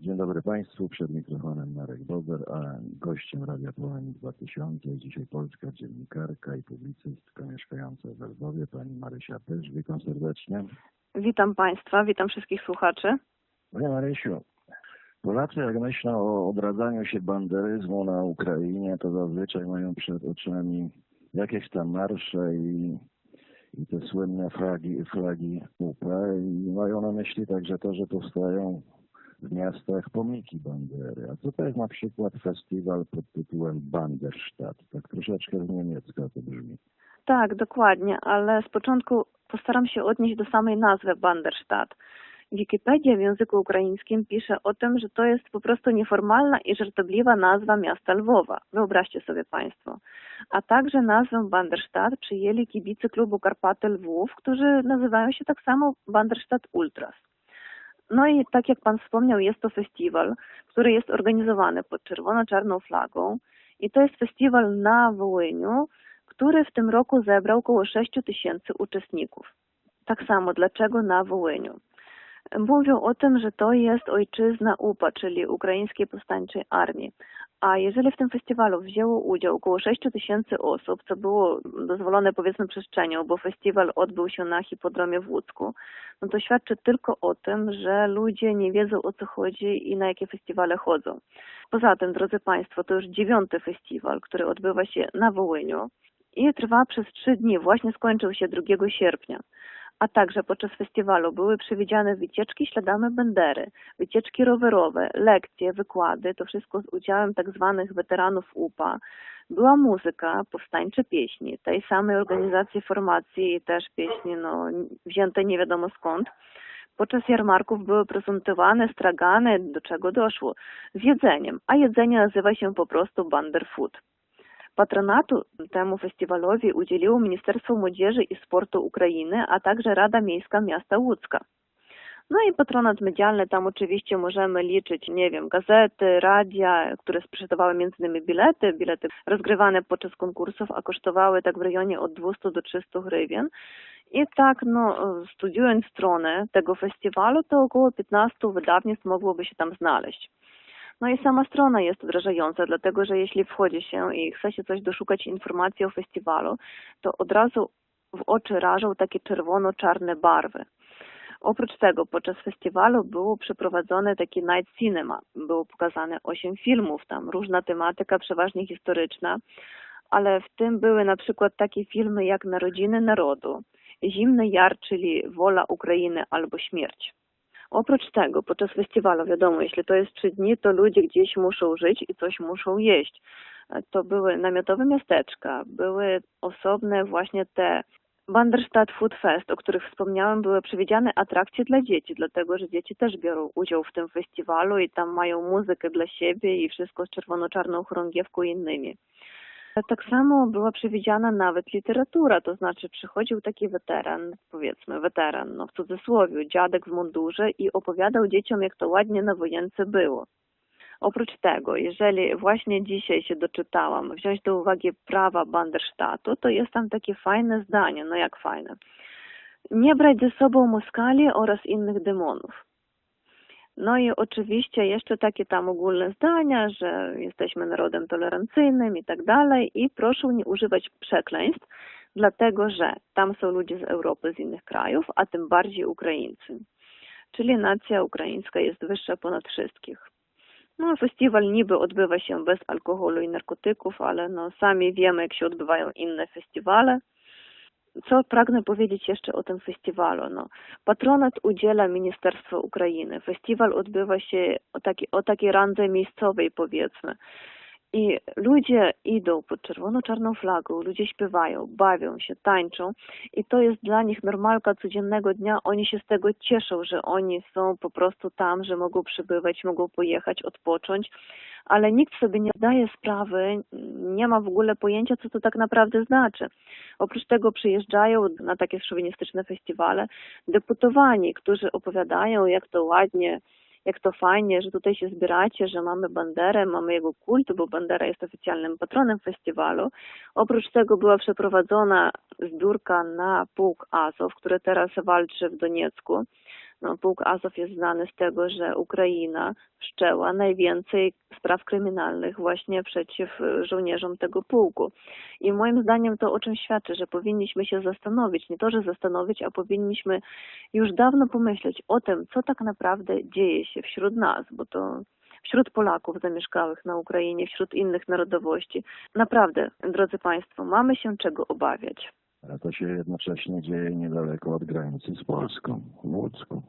Dzień dobry Państwu, przed mikrofonem Marek Bober, a gościem Radia Płomień 2000 jest dzisiaj polska dziennikarka i publicystka mieszkająca w Lwowie, pani Marysia Pysz. Witam serdecznie. Witam Państwa, witam wszystkich słuchaczy. Panie Marysiu, Polacy jak myślą o odradzaniu się banderyzmu na Ukrainie, to zazwyczaj mają przed oczami jakieś tam marsze i, i te słynne flagi, flagi UPA i mają na myśli także to, że powstają w miastach pomniki Bandery. A jest na przykład festiwal pod tytułem Banderstadt? Tak troszeczkę z niemiecka to brzmi. Tak, dokładnie, ale z początku postaram się odnieść do samej nazwy Banderstadt. Wikipedia w języku ukraińskim pisze o tym, że to jest po prostu nieformalna i żartobliwa nazwa miasta Lwowa. Wyobraźcie sobie Państwo. A także nazwę Banderstadt przyjęli kibice klubu Karpaty Lwów, którzy nazywają się tak samo Banderstadt Ultras. No i tak jak Pan wspomniał, jest to festiwal, który jest organizowany pod czerwono-czarną flagą i to jest festiwal na Wołyniu, który w tym roku zebrał około 6 tysięcy uczestników. Tak samo, dlaczego na Wołyniu? Mówią o tym, że to jest ojczyzna UPA, czyli Ukraińskiej Powstańczej Armii. A jeżeli w tym festiwalu wzięło udział około 6 tysięcy osób, co było dozwolone powiedzmy przestrzenią, bo festiwal odbył się na hipodromie w Łódzku, no to świadczy tylko o tym, że ludzie nie wiedzą o co chodzi i na jakie festiwale chodzą. Poza tym, drodzy Państwo, to już dziewiąty festiwal, który odbywa się na Wołyniu i trwa przez trzy dni, właśnie skończył się 2 sierpnia a także podczas festiwalu były przewidziane wycieczki śladami Bendery, wycieczki rowerowe, lekcje, wykłady, to wszystko z udziałem tak zwanych weteranów UPA. Była muzyka, powstańcze pieśni, tej samej organizacji formacji też pieśni no, wzięte nie wiadomo skąd. Podczas jarmarków były prezentowane stragany, do czego doszło, z jedzeniem, a jedzenie nazywa się po prostu Banderfood. Patronatu temu festiwalowi udzieliło Ministerstwo Młodzieży i Sportu Ukrainy, a także Rada Miejska Miasta Łódzka. No i patronat medialny, tam oczywiście możemy liczyć, nie wiem, gazety, radia, które sprzedawały między innymi bilety, bilety rozgrywane podczas konkursów, a kosztowały tak w rejonie od 200 do 300 hrywien. I tak, no, studiując stronę tego festiwalu, to około 15 wydawnictw mogłoby się tam znaleźć. No i sama strona jest odrażająca, dlatego że jeśli wchodzi się i chce się coś doszukać informacji o festiwalu, to od razu w oczy rażą takie czerwono-czarne barwy. Oprócz tego podczas festiwalu było przeprowadzone taki night cinema. Było pokazane osiem filmów, tam różna tematyka, przeważnie historyczna, ale w tym były na przykład takie filmy jak Narodziny Narodu, Zimny Jar, czyli Wola Ukrainy albo Śmierć. Oprócz tego, podczas festiwalu, wiadomo, jeśli to jest trzy dni, to ludzie gdzieś muszą żyć i coś muszą jeść. To były namiotowe miasteczka, były osobne właśnie te Banderstadt Food Fest, o których wspomniałem, były przewidziane atrakcje dla dzieci, dlatego że dzieci też biorą udział w tym festiwalu i tam mają muzykę dla siebie i wszystko z czerwono-czarną chorągiewką i innymi. Tak samo była przewidziana nawet literatura, to znaczy przychodził taki weteran, powiedzmy weteran, no w cudzysłowie, dziadek w mundurze i opowiadał dzieciom, jak to ładnie na wojence było. Oprócz tego, jeżeli właśnie dzisiaj się doczytałam, wziąć do uwagi prawa Banderstadtu, to jest tam takie fajne zdanie, no jak fajne. Nie brać ze sobą Moskali oraz innych demonów. No i oczywiście jeszcze takie tam ogólne zdania, że jesteśmy narodem tolerancyjnym i tak dalej i proszę nie używać przekleństw, dlatego że tam są ludzie z Europy, z innych krajów, a tym bardziej Ukraińcy. Czyli nacja ukraińska jest wyższa ponad wszystkich. No, festiwal niby odbywa się bez alkoholu i narkotyków, ale no, sami wiemy, jak się odbywają inne festiwale co pragnę powiedzieć jeszcze o tym festiwalu? No, patronat udziela Ministerstwo Ukrainy. Festiwal odbywa się o, taki, o takiej randze miejscowej, powiedzmy. I ludzie idą pod czerwono-czarną flagą, ludzie śpiewają, bawią się, tańczą i to jest dla nich normalka codziennego dnia. Oni się z tego cieszą, że oni są po prostu tam, że mogą przybywać, mogą pojechać, odpocząć, ale nikt sobie nie zdaje sprawy, nie ma w ogóle pojęcia, co to tak naprawdę znaczy. Oprócz tego przyjeżdżają na takie szowinistyczne festiwale deputowani, którzy opowiadają, jak to ładnie jak to fajnie, że tutaj się zbieracie, że mamy Banderę, mamy jego kult, bo Bandera jest oficjalnym patronem festiwalu. Oprócz tego była przeprowadzona zbiórka na pułk Azow, który teraz walczy w Doniecku. No, pułk Azov jest znany z tego, że Ukraina wszczęła najwięcej spraw kryminalnych właśnie przeciw e, żołnierzom tego pułku. I moim zdaniem to o czym świadczy, że powinniśmy się zastanowić, nie to, że zastanowić, a powinniśmy już dawno pomyśleć o tym, co tak naprawdę dzieje się wśród nas, bo to wśród Polaków zamieszkałych na Ukrainie, wśród innych narodowości. Naprawdę, drodzy Państwo, mamy się czego obawiać. To się jednocześnie dzieje niedaleko od granicy z Polską, w Łódzku.